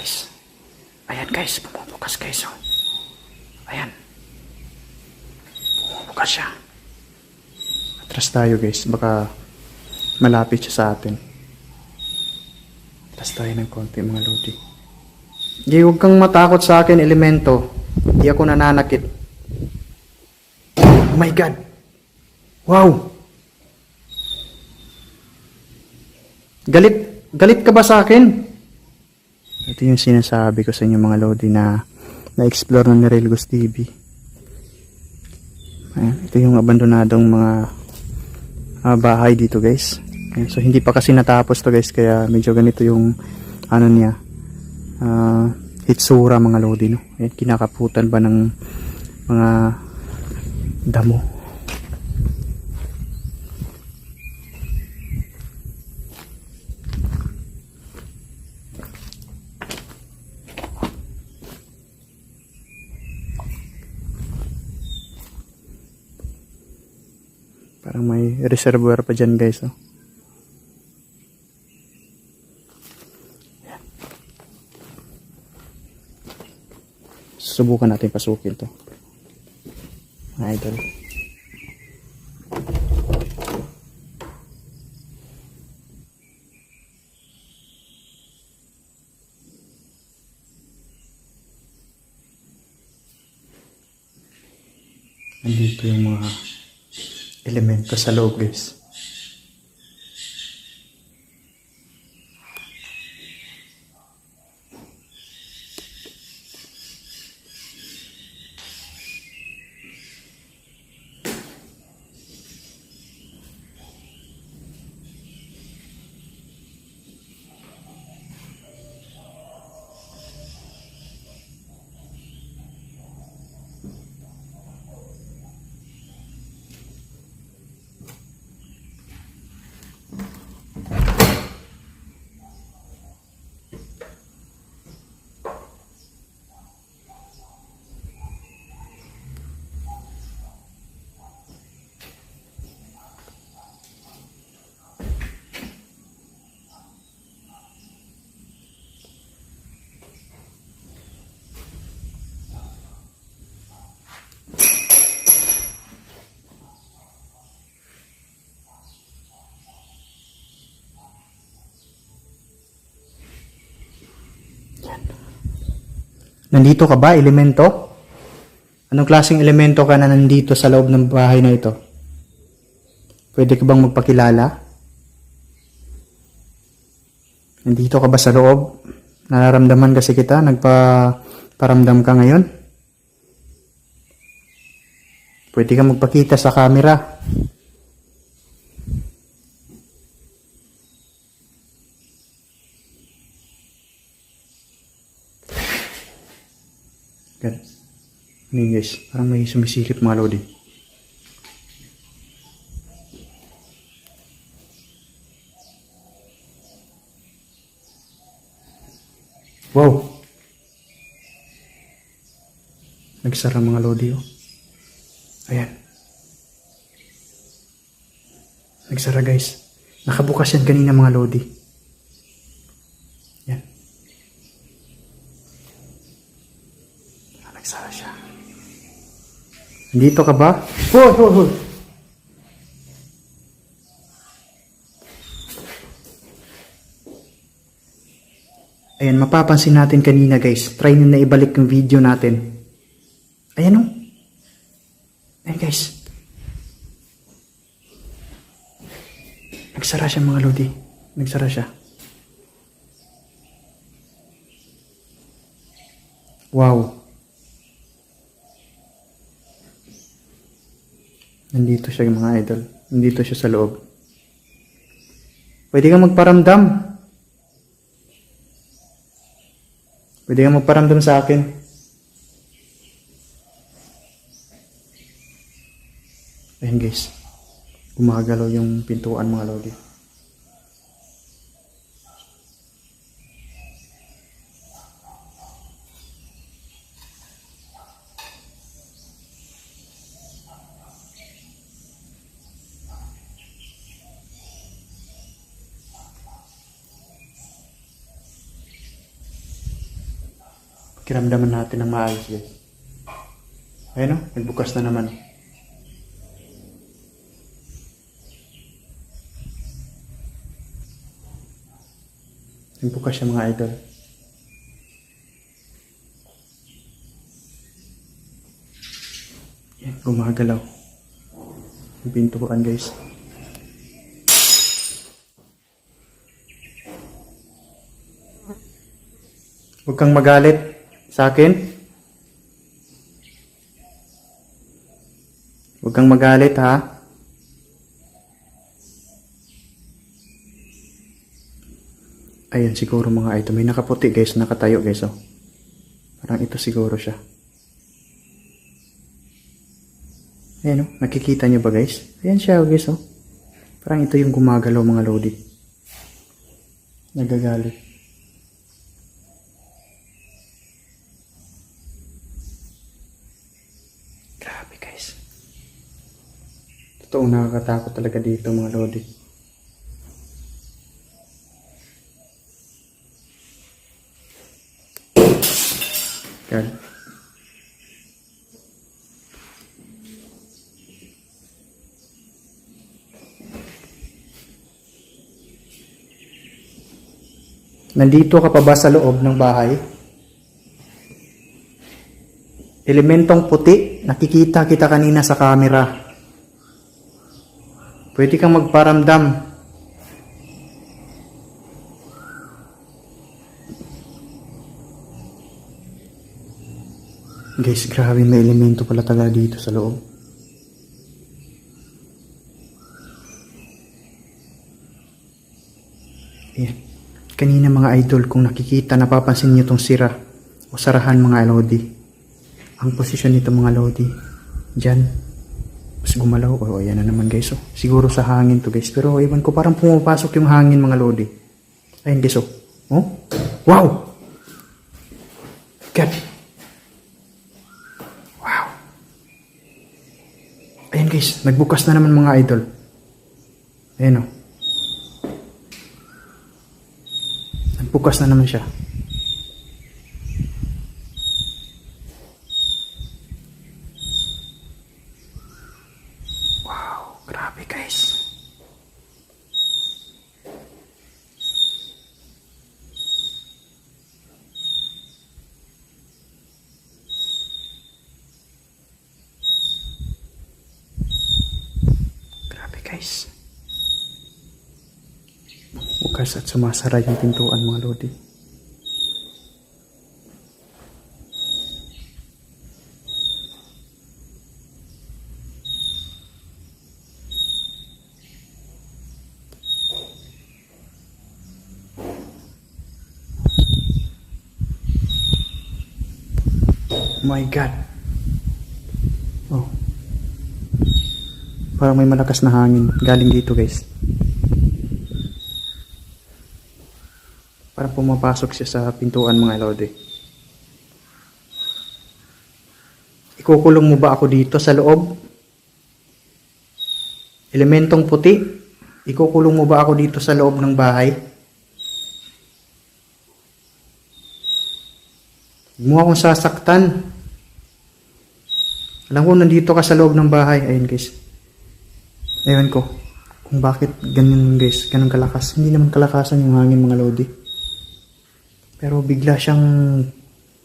guys. Ayan guys, bumubukas guys. Oh. Ayan. Bumubukas siya. Atras tayo guys. Baka malapit siya sa atin. Atras tayo ng konti mga lodi. Hindi, huwag kang matakot sa akin, elemento. Hindi ako nananakit. Oh my God! Wow! Galit, galit ka ba sa akin? Ito yung sinasabi ko sa inyo mga Lodi na na-explore ng Nerelgos TV. Ayan, ito yung abandonadong mga ah, bahay dito guys. Ayan, so hindi pa kasi natapos to guys kaya medyo ganito yung ano niya ah, hitsura mga Lodi no. Ayan, kinakaputan ba ng mga damo. Parang may reservoir pa dyan guys. Oh. Ayan. Susubukan natin pasukin to. Mga idol. Nandito yung mga elemento sa. Nandito ka ba, elemento? Anong klaseng elemento ka na nandito sa loob ng bahay na ito? Pwede ka bang magpakilala? Nandito ka ba sa loob? Nararamdaman kasi kita? Nagpa-paramdam ka ngayon? Pwede ka magpakita sa camera. Yun guys? Parang may sumisikip mga lodi. Wow! Nagsara mga lodi oh. Ayan. Nagsara guys. Nakabukas yan kanina mga lodi. Yan. Ah, Nagsara siya. Nandito ka ba? Hoy, hoy, hoy! Ayan, mapapansin natin kanina guys. Try nyo na ibalik yung video natin. Ayan o. Ayan guys. Nagsara siya mga lodi. Nagsara siya. Wow. Nandito siya mga idol. Nandito siya sa loob. Pwede kang magparamdam. Pwede kang magparamdam sa akin. Ayan guys. Gumagalaw yung pintuan mga lodi. Kiramdaman natin ng maayos guys. Ayun o, nagbukas na naman. Nagbukas siya mga idol. Yan, gumagalaw. Pintuan guys. Huwag kang magalit sa akin. Huwag kang magalit ha. Ayan siguro mga ito. May nakaputi guys, nakatayo guys oh. Parang ito siguro siya. Ayan oh, nakikita nyo ba guys? Ayan siya oh, guys oh. Parang ito yung gumagalaw mga lodi. Nagagalit. Totoong nakakatakot talaga dito mga lodi. Yan. Nandito ka pa ba sa loob ng bahay? Elementong puti, nakikita kita kanina sa camera. Pwede kang magparamdam. Guys, grabe may elemento pala talaga dito sa loob. Ayan. Kanina mga idol, kung nakikita, napapansin niyo itong sira o sarahan mga lodi. Ang posisyon nito mga lodi, dyan. Mas gumalaw. O, ayan na naman guys. Oh. Siguro sa hangin to guys. Pero iwan ko parang pumapasok yung hangin mga lodi. Ayan guys. Oh. oh? Wow! God. Wow. Ayan guys, nagbukas na naman mga idol. Ayan o. Nagbukas na naman siya. Wow, grabe guys. Grabe guys. Bukas at sumasara yung pintuan mga lodi. My God. Oh. Parang may malakas na hangin. Galing dito guys. Parang pumapasok siya sa pintuan mga lodi. Ikukulong mo ba ako dito sa loob? Elementong puti? Ikukulong mo ba ako dito sa loob ng bahay? Huwag mo akong sasaktan. Alam ko, nandito ka sa loob ng bahay. Ayun guys. Ewan ko kung bakit ganyan guys, ganun kalakas. Hindi naman kalakasan yung hangin mga lodi. Pero bigla siyang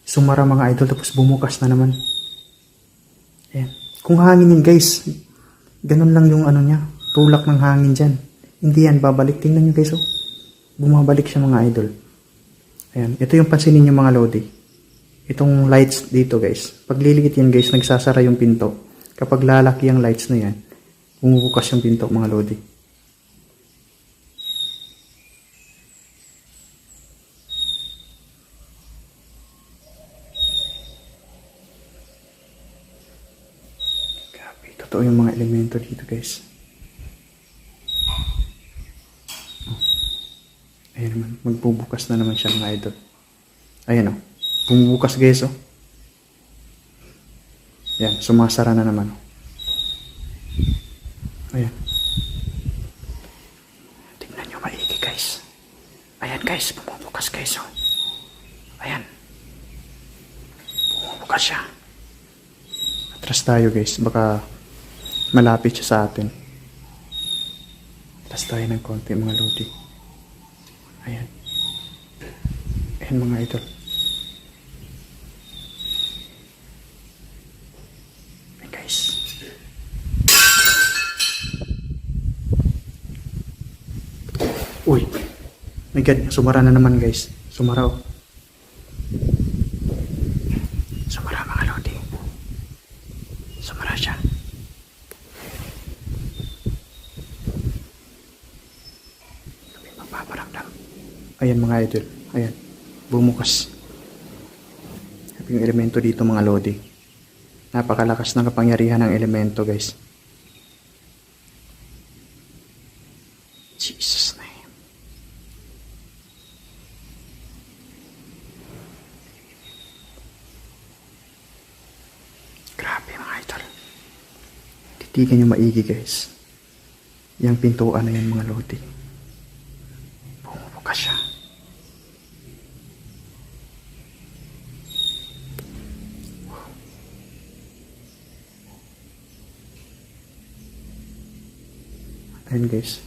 sumara mga idol tapos bumukas na naman. Ayan. Kung hangin yun guys, ganun lang yung ano niya, tulak ng hangin dyan. Hindi yan, babalik. Tingnan nyo guys oh. Bumabalik siya mga idol. Ayan. Ito yung pansinin nyo mga lodi. Itong lights dito guys. Pag lilikit yan guys, nagsasara yung pinto. Kapag lalaki ang lights na yan, bumubukas yung pinto mga lodi. Grabe, totoo yung mga elemento dito guys. Oh. Ayan naman, magbubukas na naman siya mga idol. Ayan o, oh. bumubukas guys oh. Ayan, sumasara na naman oh. Ayan. Tingnan nyo maigi guys. Ayan guys, bumubukas guys oh. Ayan. Bukas siya. Atras tayo guys. Baka malapit siya sa atin. Atras tayo ng konti mga lodi. Ayan. Ayan mga idol. Ayan guys. Uy. My God, sumara na naman guys. Sumara oh. Sumara mga lodi. Sumara siya. May magpaparamdam. Ayan mga idol. Ayan. Bumukas. Yung elemento dito mga lodi. Napakalakas ng kapangyarihan ng elemento guys. Jesus name. Grabe mga idol. Titigan nyo maigi guys. Yang pintuan na yan mga lodi. Bumubukas siya. Ayan guys.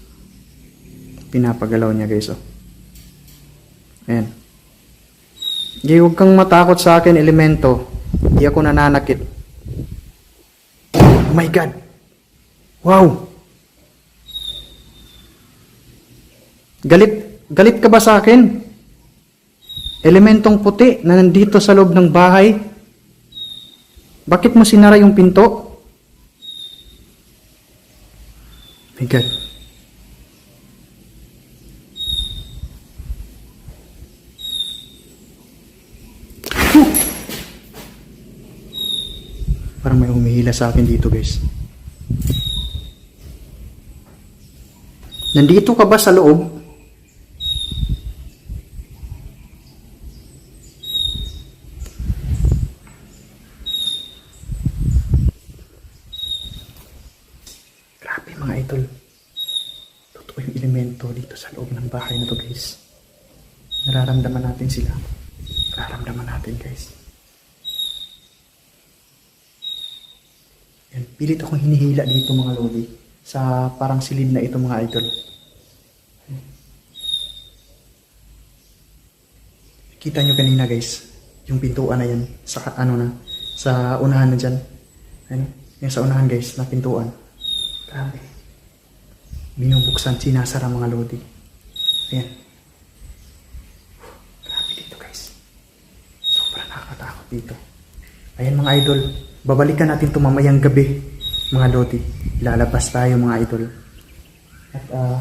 Pinapagalaw niya guys oh. Ayan. Hindi, huwag kang matakot sa akin, elemento. Hindi ako nananakit. Oh my God! Wow! Galit, galit ka ba sa akin? Elementong puti na nandito sa loob ng bahay. Bakit mo sinara yung pinto? My God. Parang may humihila sa akin dito, guys. Nandito ka ba sa loob? Grabe mga idol. Totoo yung elemento dito sa loob ng bahay na to, guys. Nararamdaman natin sila. Nararamdaman natin, guys. Yan, pilit akong hinihila dito mga lodi. Sa parang silid na ito mga idol. Kita nyo kanina guys, yung pintuan na yan, sa ano na, sa unahan na dyan. Ano? Yung sa unahan guys, na pintuan. Grabe. Binubuksan, sinasara mga lodi. Ayan. Grabe dito guys. Sobrang nakakatakot dito. Ayan mga idol, babalikan natin ito mamayang gabi, mga lodi. Lalabas tayo mga idol. At ah,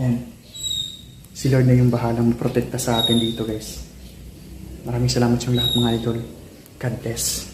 ayan. Si Lord na yung bahalang protekta sa atin dito guys. Maraming salamat sa lahat mga idol. God bless.